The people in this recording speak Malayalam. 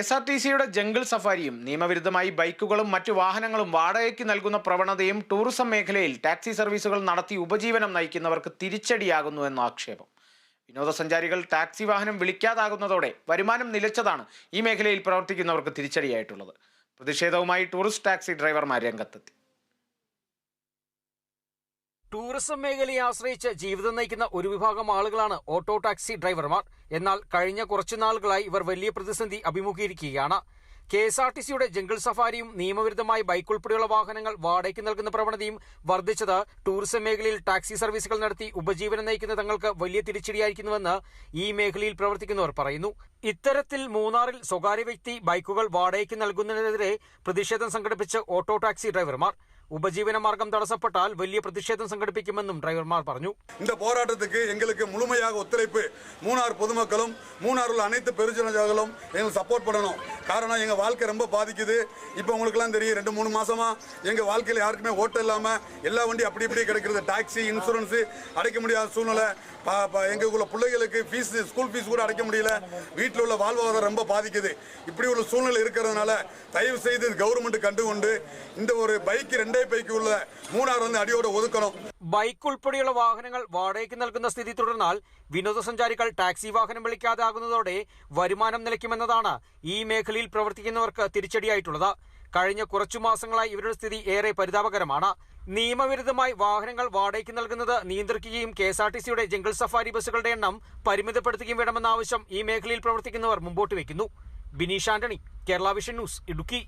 എസ് ആർ ടി സിയുടെ ജംഗിൾ സഫാരിയും നിയമവിരുദ്ധമായി ബൈക്കുകളും മറ്റു വാഹനങ്ങളും വാടകയ്ക്ക് നൽകുന്ന പ്രവണതയും ടൂറിസം മേഖലയിൽ ടാക്സി സർവീസുകൾ നടത്തി ഉപജീവനം നയിക്കുന്നവർക്ക് തിരിച്ചടിയാകുന്നു എന്ന ആക്ഷേപം. വിനോദസഞ്ചാരികൾ ടാക്സി വാഹനം വിളിക്കാതാകുന്നതോടെ വരുമാനം നിലച്ചതാണ് ഈ മേഖലയിൽ പ്രവർത്തിക്കുന്നവർക്ക് തിരിച്ചടിയായിട്ടുള്ളത്. പ്രതിഷേധവുമായി ടൂറിസ്റ്റ് ടാക്സി ഡ്രൈവർമാർ രംഗത്തെത്തി. ടൂറിസം മേഖലയെ ആശ്രയിച്ച് ജീവിതം നയിക്കുന്ന ഒരു വിഭാഗം ആളുകളാണ് ഓട്ടോ ടാക്സി ഡ്രൈവർമാർ. എന്നാൽ കഴിഞ്ഞ കുറച്ചു നാളുകളായി ഇവർ വലിയ പ്രതിസന്ധി അഭിമുഖീകരിക്കുകയാണ്. കെ എസ് ആർ ടി സിയുടെ ജംഗിൾ സഫാരിയും നിയമവിരുദ്ധമായ ബൈക്ക് ഉൾപ്പെടെയുള്ള വാഹനങ്ങൾ വാടകയ്ക്ക് നൽകുന്ന പ്രവണതയും വർദ്ധിച്ചത് ടൂറിസം മേഖലയിൽ ടാക്സി സർവീസുകൾ നടത്തി ഉപജീവനം നയിക്കുന്ന തങ്ങൾക്ക് വലിയ തിരിച്ചടിയായിരിക്കുന്നുവെന്ന് ഈ മേഖലയിൽ പ്രവർത്തിക്കുന്നവർ പറയുന്നു. ഇത്തരത്തിൽ മൂന്നാറിൽ സ്വകാര്യ വ്യക്തി ബൈക്കുകൾ വാടകയ്ക്ക് നൽകുന്നതിനെതിരെ പ്രതിഷേധം സംഘടിപ്പിച്ച് ഓട്ടോ ടാക്സി ഡ്രൈവർമാർ. ഉപജീവന മാർഗം തടസ്സപ്പെട്ടാൽ വലിയ പ്രതിഷേധം സംഘടിപ്പിക്കുമെന്നും ഡ്രൈവർമാർ പറഞ്ഞു இந்த போராட்டத்துக்கு எங்களுக்கு முழுமையாக ஒத்துழைப்பு மூணார் பொதுமக்களும் மூணார் உள்ள அனைத்து பெருஜனங்களும் எங்களுக்கு சப்போர்ட் பண்ணணும் காரணம் எங்கள் வாழ்க்கை ரொம்ப பாதிக்குது இப்போ உங்களுக்குலாம் தெரியும் ரெண்டு மூணு மாசமா எங்கள் வாழ்க்கையில் யாருக்குமே ஓட்டம் இல்லாமல் எல்லா வண்டி அப்படி இப்படி கிடைக்கிறது டாக்ஸி இன்சூரன்ஸு அடைக்க முடியாத சூழ்நிலை ப- ப- எங்களுக்குள்ள பிள்ளைகளுக்கு ஃபீஸ் ஸ்கூல் ஃபீஸ் கூட அடைக்க முடியல வீட்டில் உள்ள வாழ்வாதாரம் ரொம்ப பாதிக்குது இப்படி உள்ள சூழ்நிலை இருக்கிறதுனால தயவு செய்து கவர்மெண்ட் கண்டுகொண்டு இந்த ஒரு பைக் ரெண்டே பைக்கு உள்ள மூணார் வந்து அடியோட ஒதுக்கணும் ബൈക്ക് ഉൾപ്പെടെയുള്ള വാഹനങ്ങൾ വാടകയ്ക്ക് നൽകുന്ന സ്ഥിതി തുടർന്നാൽ വിനോദസഞ്ചാരികൾ ടാക്സി വാഹനം വിളിക്കാതാകുന്നതോടെ വരുമാനം നിലയ്ക്കുമെന്നതാണ് ഈ മേഖലയിൽ പ്രവർത്തിക്കുന്നവർക്ക് തിരിച്ചടിയായിട്ടുള്ളത് കഴിഞ്ഞ കുറച്ചു മാസങ്ങളായി ഇവരുടെ സ്ഥിതി ഏറെ പരിതാപകരമാണ് നിയമവിരുദ്ധമായി വാഹനങ്ങൾ വാടകയ്ക്ക് നൽകുന്നത് നിയന്ത്രിക്കുകയും കെ എസ് ആർ ടി സിയുടെ ജംഗിൾ സഫാരി ബസ്സുകളുടെ എണ്ണം പരിമിതപ്പെടുത്തുകയും വേണമെന്ന ആവശ്യം ഈ മേഖലയിൽ പ്രവർത്തിക്കുന്നവർ മുമ്പോട്ട് വയ്ക്കുന്നു ബിനീഷ് ആന്റണി കേരള വിഷൻ ന്യൂസ് ഇടുക്കി